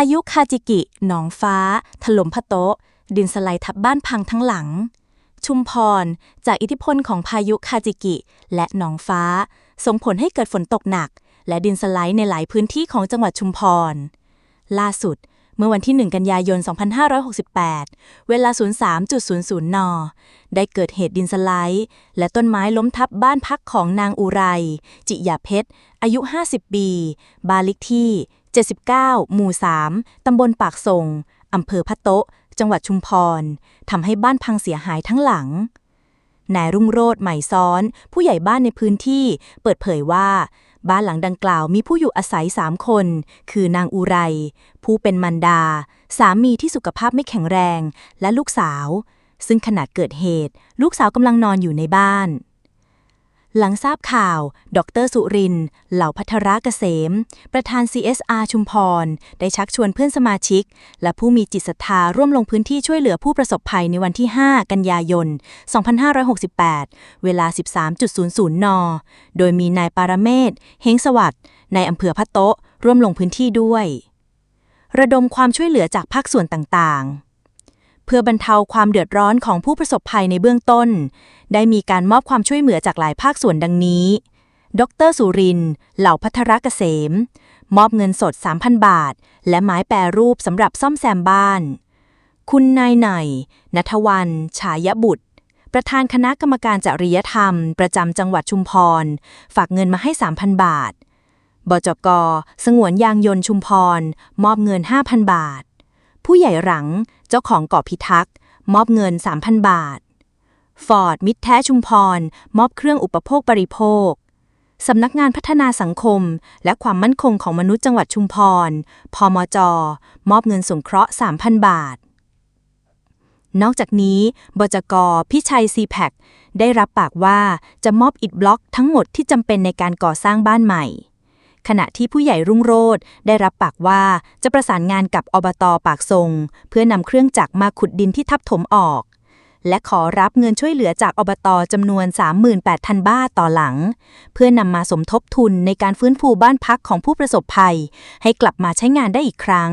ายุคาจิกิ หนองฟ้า ถล่มพะโตะ ดินสไลด์ทับบ้านพังทั้งหลัง ชุมพร จากอิทธิพลของพายุคาจิกิ และหนองฟ้า ส่งผลให้เกิดฝนตกหนัก และดินสไลด์ในหลายพื้นที่ของจังหวัดชุมพร ล่าสุด เมื่อวันที่ 1 กันยายน 2568 เวลา 03.00 น ได้เกิดเหตุดินสไลด์ และต้นไม้ล้มทับบ้านพักของนางอุไร จิยาเพชร อายุ 50 ปี บานเลขที่ 79 หมู่ 3 ตำบลปากส่ง อำเภอพะโต๊ะ จังหวัดชุมพร ทำให้บ้านพังเสียหายทั้งหลัง นายรุ่งโรธใหม่ซ้อน ผู้ใหญ่บ้านในพื้นที่ เปิดเผยว่า บ้านหลังดังกล่าวมีผู้อยู่อาศัยสามคน คือนางอุไร ผู้เป็นมันดา สามีที่สุขภาพไม่แข็งแรง และลูกสาว ซึ่งขณะเกิดเหตุ ลูกสาวกำลังนอนอยู่ในบ้าน หลังทราบข่าว ดรสุริน เหล่าพัทรเกษม ประธาน CSR ชุมพร ได้ชักชวนเพื่อนสมาชิก และผู้มีจิตศรัทธาร่วมลงพื้นที่ช่วยเหลือผู้ประสบภัยในวันที่ 5 กันยายน 2568 เวลา 13.00 น โดยมีนายปารเมศเฮงสวัสดิ์ในอำเภอพะโต๊ะ ร่วมลงพื้นที่ด้วย ระดมความช่วยเหลือจากภาคส่วนต่างๆ เพื่อบรรเทาความเดือดร้อนของผู้ประสบภัยในเบื้องต้น ได้มีการมอบความช่วยเหลือจากหลายภาคส่วนดังนี้ ดรสุรินทร์เหล่าพัทรเกษม มอบเงินสด 3,000 บาท และไม้แปรรูปสำหรับซ่อมแซมบ้าน คุณนายไหนนัทวันฉายบุตร ประธานคณะกรรมการจริยธรรม ประจำจังหวัดชุมพร ฝากเงินมาให้ 3,000 บาท บจก สงวนยางยนต์ชุมพร มอบเงิน 5,000 บาท ผู้ใหญ่หลังเจ้าของเกาะพิทักษ์มอบเงิน 3,000 บาท ฟอร์ดมิตรแท้ชุมพร มอบเครื่องอุปโภคบริโภค สำนักงานพัฒนาสังคม และความมั่นคงของมนุษย์จังหวัดชุมพร พมจ มอบเงินสงเคราะห์ 3,000 บาท นอกจากนี้ บจกพิชัยซีแพคได้รับปากว่าจะมอบอิฐบล็อกทั้งหมดที่จำเป็นในการก่อสร้างบ้านใหม่ ขณะที่ผู้ใหญ่รุ่งโรธได้รับปากว่าจะประสานงานกับอบตปากทรง เพื่อนำเครื่องจักรมาขุดดินที่ทับถมออก และขอรับเงินช่วยเหลือจากอบตจำนวน 38,000 บาทต่อหลัง เพื่อนำมาสมทบทุนในการฟื้นฟูบ้านพักของผู้ประสบภัย ให้กลับมาใช้งานได้อีกครั้ง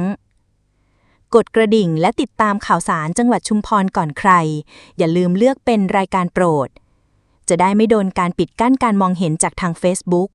กดกระดิ่งและติดตามข่าวสารจังหวัดชุมพรก่อนใคร อย่าลืมเลือกเป็นรายการโปรด จะได้ไม่โดนการปิดกั้นการมองเห็นจากทาง Facebook